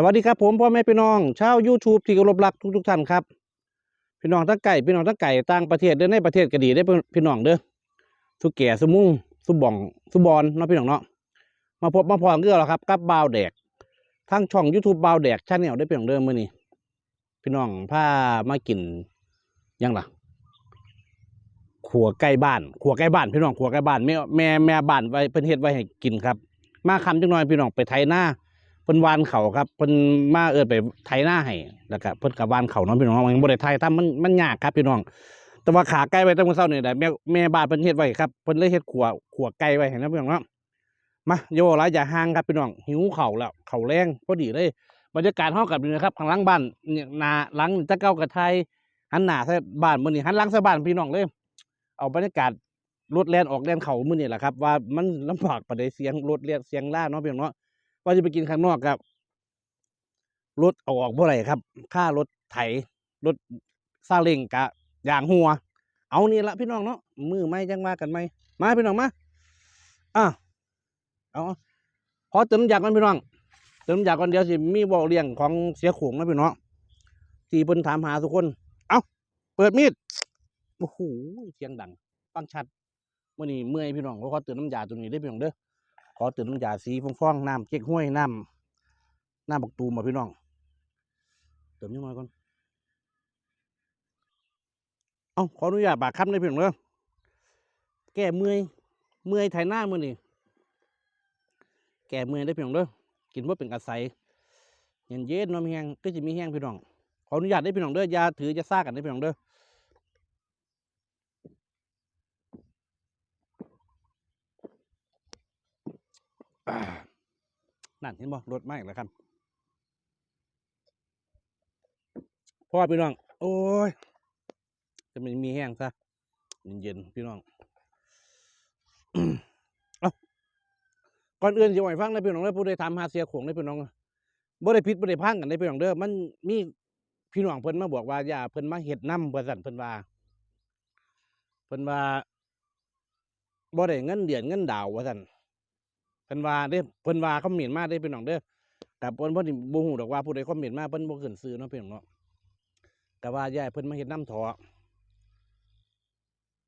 สวัสดีครับผมพ่อแม่พี่น้องชาว YouTube ที่เคารพรักทุกๆท่านครับ พี่น้องทั้งไก่พี่น้องทั้งไก่ต่างประเทศเด้อในประเทศก็ดีได้พี่น้องเด้อสุแก่สุมุ่งสุบ่องสุบอนเนาะพี่น้องเนาะมาพบมาพรเรื่องแล้วครับกับบ่าวแดกทางช่อง YouTube บ่าวแดกชาแนลได้อพี่น้องเด้อมื้อนี้พี่น้องพามากินยังล่ะขัวไก่บ้านขัวไก่บ้าน พี่น้องขัวไก่บ้านแม่แม่แม่บ้านไว้เพิ่นเฮ็ดไว้ให้กินครับ มาคำจังหน่อยพี่น้องไปไถหน้า พิ่นวานเขาครับเพิ่นมาเอิ้นไปไถหน้าให้แล้วก็เพิ่นก็วานเขาเนาะพี่น้องมันบ่ได้ไถทำมันมันยากครับพี่น้อง แต่ว่าขาไก่ไว้ตั้งแต่เช้านี่ได้แม่แม่บ้านเพิ่นเฮ็ดไว้ครับเพิ่นเลยเฮ็ดขัวขัวไก่ไว้ให้นะพี่น้องเนาะมาโยหลายอย่าห่างครับพี่น้องหิวเข้าแล้วเข้าแรงพอดีเลยบรรยากาศห้องกับนี่นะครับข้างหลังบ้านเนี่ยนาหลังตะเก้ากระไทยหันหน้าใส่บ้านมื้อนี้หันหลังใส่บ้านพี่น้องเลย เอาบรรยากาศรถแล่นออกแล่นเข้ามื้อนี้แหละครับว่ามันลำบากปานใดเสียงรถเรียกเสียงล่าเนาะพี่น้องเนาะ ว่าจะไปกินข้างนอกครับรถเอาออกเมื่อไหร่ครับ ค่ารถไถรถซาเล้งกะยางหัว เอานี่ละพี่น้องเนาะมือไม่จังว่ากันไหมมาพี่น้องมาอะเอาขอเติมน้ำยาก่อนพี่น้องเติมน้ำยาก่อนเดี๋ยวสิมีบอกเลี้ยงของเสียขงนะพี่น้องที่เพิ่นถามหาทุกคน เอาเปิดมีดโอ้โหเสียงดัง ฟังชัดมื่อนี้เมื่อยพี่น้องเขอเติมน้ำยาตัวนี้ได้พี่น้องเด้อ ขอติมน้ำยาสีฟองๆน้ำเก๊กห้วยน้ำน้ำบักตูมมาพี่น้องเติมยังน้อยก่อนเอาขออนุญาตบากคำได้เพียงเด้อแก้เมื่อยเมื่อยไถหน้ามือนี่แก้เมื่อยได้เพียงเด้อกินว่าเป็นกระใสเย็นเย็นๆเน้ำแห้งก็จะมีแห้งพี่น้องขออนุญาตได้พี่น้องเด้อยาถือจะซ่ากันได้พี่น้องเด้อ นั่นเห็นบ่รถไหม้แล้วครับพ่อพี่น้อง โอ้ยจะมันมีแห้งซะเย็นๆพี่น้องเอาก่อนอื่นจะไหวฟังนพี่น้องเลยผู้ใดทำหาเสียขงได้พี่น้องบ่ได้พิษบ่ได้พังกันได้พี่น้องเด้อมันมีพี่น้องเพิ่นมาบอกว่าอย่าเพิ่นมาเฮ็ดน้ำว่าซั่นเพิ่นว่าเพิ่นว่าบ่ได้เงินเดือนเงินดาวว่าซั่น เพิ่นว่าเด้เพิ่นว่าคอมเมนต์มาเด้พี่น้องเด้อแต่เพิ่นบ่ได้บ่ฮู้ดอกว่าผู้ใดคอมเมนต์มาเพิ่นบ่ขึ้นซื้อเนาะพี่น้องเนาะก็ว่าย่ายเพิ่นมาเฮ็ดน้ำถอ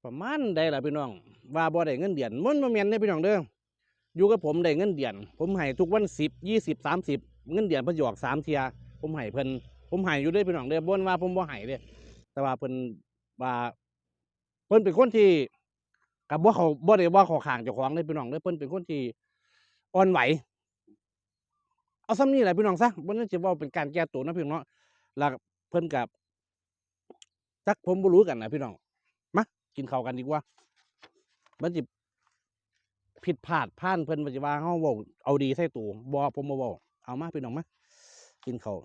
ประมาณใดล่ะพี่น้อง ว่าบ่ได้เงินเดือนมันบ่แม่นเด้พี่น้องเด้ออยู่กับผมได้เงินเดือน ผมให้ทุกวัน10 20 30เงินเดือนเพิ่นสิออก3เทียผมให้เพิ่นผมให้อยู่เด้พี่น้องเด้อบ่นว่าผมบ่ให้เด้แต่ว่าเพิ่นว่าเพิ่นเป็นคนที่กับบ่เขาบ่ได้ว่าเขอข้างเจ้าของเด้พี่น้องเด้อเพิ่นเป็นคนที่ อ่อนไหว เอาซ้ำนี้แหละพี่น้องซะบ่นั่นสิเว้าเป็นการแก้ตัวนะพี่น้องเนาะแล้วเพิ่นกับจักผมบ่รู้กันนะพี่น้องมากินข้าวกันดีกว่ามันจิผิดพลาดพลาดเพิ่นว่าสิว่าเฮาเว้าเอาดีใส่ตูบ่ผมบ่เว้าเอามาพี่น้องมากินข้าว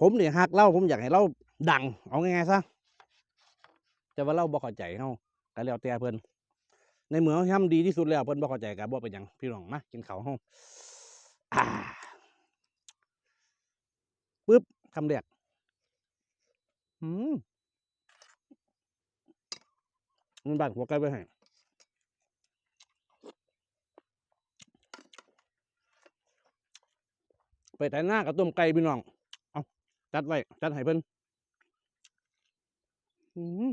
ผมเนี่ยฮักเล่าผมอยากให้เล่าดัง เอาง่ายๆซะแต่ว่าเล่าบ่เข้าใจเฮาก็แล้วแต่เพิ่น ในเมื่อเฮาทำดีที่สุดแล้วเพิ่นบ่เข้าใจก็บ่เป็นหยังพี่น้องมากินข้าวเฮาอ่าปึ๊บคำแรกอืมมันบาดหัวไก่ไปให้ไปแต่หน้ากับต้มไก่พี่น้อง เอาจัดไว้ จัดให้เพิ่นอืม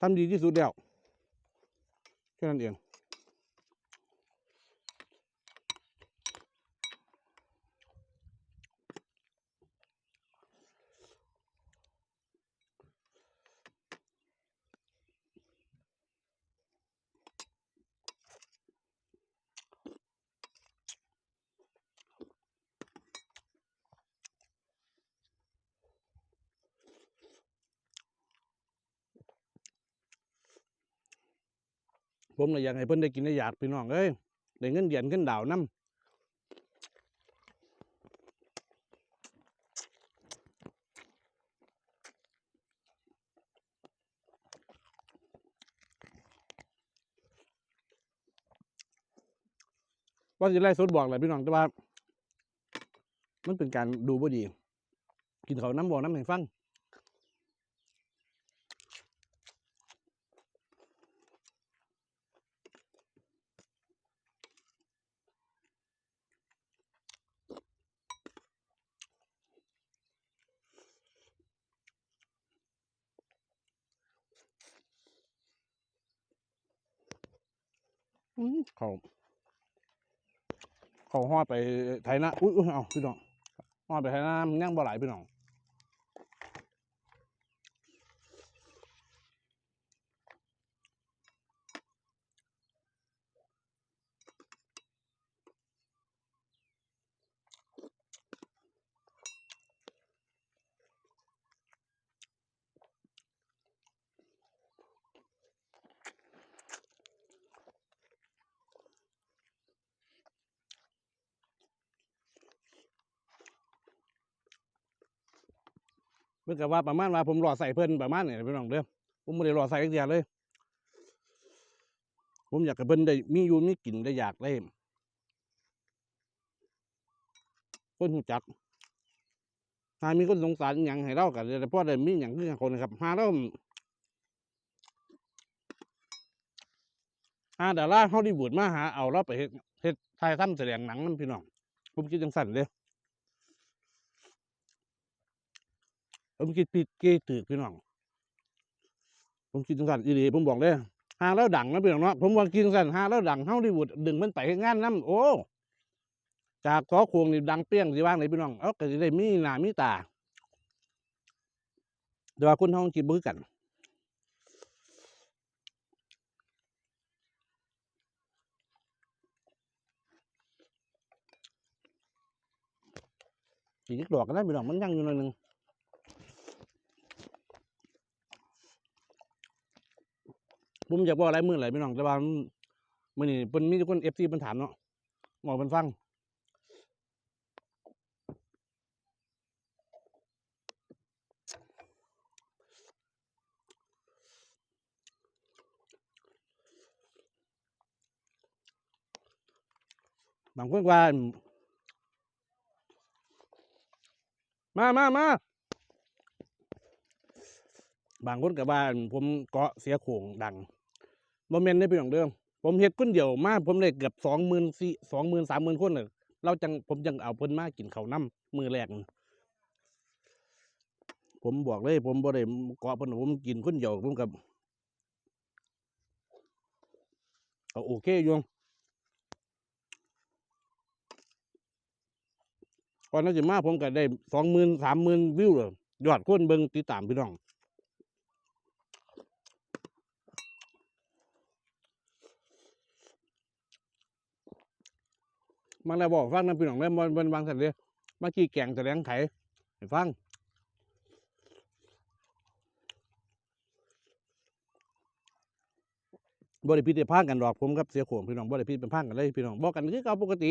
ทำดีที่สุดแล้วแค่นั้นเอง ผมเลยอยากให้เพิ่นได้กินได้อยากพี่น้องเอ้ยได้เงินเดือนเงินดาวนํว่าสิไล่สดบอกแหละพี่น้องแต่ว่า มันเป็นการดูบ่ดี กินเขาน้ำบอกน้ำให้ฟัง เขาเขาหอไปไทยนาอุ้ยเอาพี่น้องหอไปไทยนามันยังบ่ไหลายพี่น้อง มื่อกับว่าประมาณว่าผมรอใส่เพิ่นประมาณนี้พี่น้องเด้อผมไม่ได้รอใส่อีกอย่างเลย ผมอยากให้เพิ่นได้มีอยู่มีกินได้อยากได้คนหูจักหามีคนสงสารอย่างให้เรากันแต่พ่อได้มีอย่างคือคนนะครับหาเราหาดาราเฮาดีบูดมาหาเอาเราไปเฮ็ดเฮ็ดถ่ายทำแสดงหนังนั่นพี่น้องผมคิดจังสั่นเลย ผมคิดผิดเกตึกพี่น้อง ผมคิดจังสันอีหลีผมบอกเลยหาแล้วดังนะพี่น้องเนาะผมว่าคิดจังสันหาแล้วดังเฮาดีบูดดึงมันไปเฮ็ดงานนํโอ้จากสอครงนี่ดังเปี้ยงสิว่างเลยพี่น้องเอาก็สิได้มีหน้ามีตาแต่ว่าคนเฮาคิดบ่คือกันอีกดอกก็ได้พี่น้องมันยังอยู่หน่อยนึง ผมอยากบอกอะไรมือไหลยพี่น้องแต่ว่ามันมื้อนี้เพิ่นมีแต่คน FC เพิ่นถามเนาะบอกเพิ่นฟังบางคนว่า มามามาบางคนกับว่าผมเกาะเสียโขงดัง บ่แม่นได้เป็นอย่างเดิมผมเฮ็ดคนเดียวมาผมได้เกือบสองหมื่นสี่สองหมื่นสามหมื่นคนเลยเราจังผมจังเอาเพิ่นมากินข้าวน้ำมือแรกผมบอกเลย ผมบ่ได้เกาะเพิ่นผมกินคนเดียวผมกับเอาโอเคอยู่ก่อนนั้นจะมาผมก็ได้สองหมื่นสามหมื่นวิวเลยยอดคนเบิงติดตามพี่น้อง มาแล้วบอกฟังนะพี่น้องแล้วมันเป็นวางสันเลยมากี้แกงแสดงไขให้ฟังบริพิษได้พางกันดอกผมกับเสียโขงพี่น้องบริพิษเป็นพางกันเลยพี่น้องบอกกันคือเก่าปกติ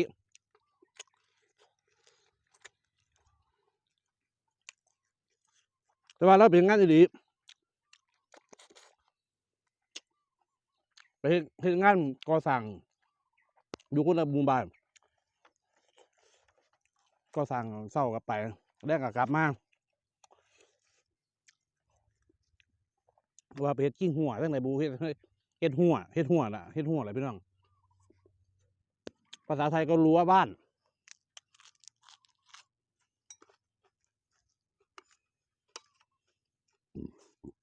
แต่ว่าเราเป็นงานดีไปเฮ็ดเฮ็ดงานก่อสร้างอยู่คนละหมู่บ้าน ก่อสร้างเศร้ากับไปแรกก็กลับมาว่าไปเฮ็ดกิ้งหัวตั้งไหนบูเฮ็ดเฮ็ดหัวเฮ็ดหัวน่ะเฮ็ดหัวอะไรพี่น้อง ภาษาไทยก็รั้ว่าบ้าน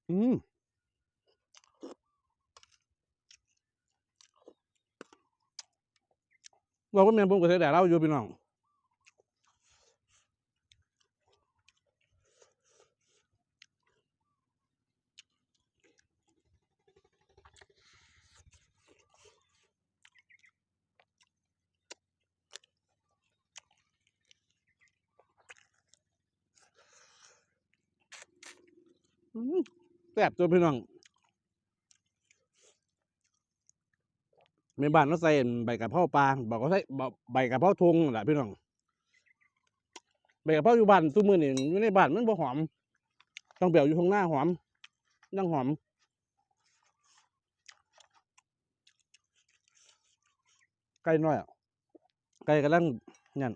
อืมเราก็แม่นผมก็เสียแต่เราอยู่พี่น้อง แซ่บตัวพี่น้องในบ้านเราใส่ใบกะเพราปลาบอกเขาใส่ใบกะเพราทงแหละพี่น้องใบกะเพราอยู่บ้านซุ้มือนี่อยู่ในบ้านมันบ่หอม ต้องเปลี่ยวอยู่ข้างหน้าหอมยังหอมไก่น้อยอะไก่กำลังนั่น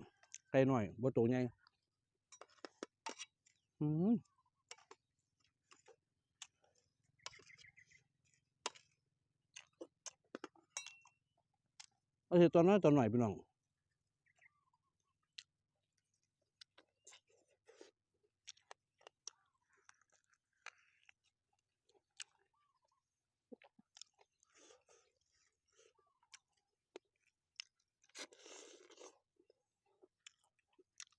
ไก่น้อยบ่โตใหญ่อืม เอาสิตอนน้อยตอนหน่อยพี่น้อง